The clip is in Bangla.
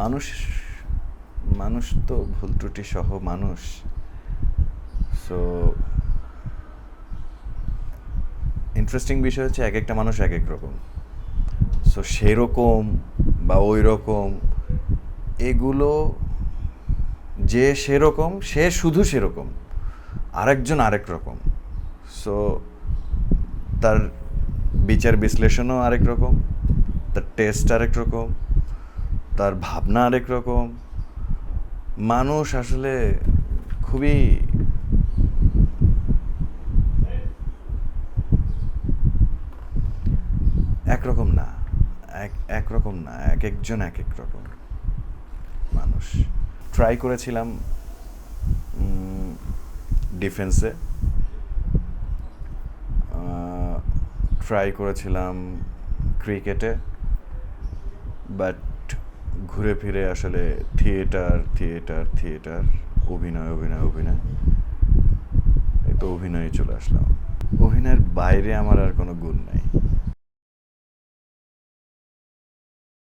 মানুষ মানুষ তো ভুল ত্রুটি সহ মানুষ। সো ইন্টারেস্টিং বিষয় হচ্ছে এক একটা মানুষ এক এক রকম। সো সেরকম বা ওই রকম এগুলো যে সেরকম, সে শুধু সেরকম। আরেকজন আরেক রকম। সো তার বিচার বিশ্লেষণও আরেক রকম, তার টেস্ট আরেক রকম। তার ভাবনা আরেক রকম। মানুষ আসলে খুবই একরকম না, এক, একরকম না, এক একজন এক এক রকম মানুষ। ট্রাই করেছিলাম ডিফেন্সে ট্রাই করেছিলাম ক্রিকেটে বাট ঘুরে ফিরে আসলে থিয়েটার থিয়েটার থিয়েটার অভিনয় অভিনয় অভিনয়। এই তো অভিনয়ে চলে আসলাম। অভিনয়ের বাইরে আমার আর কোনো গুণ নাই।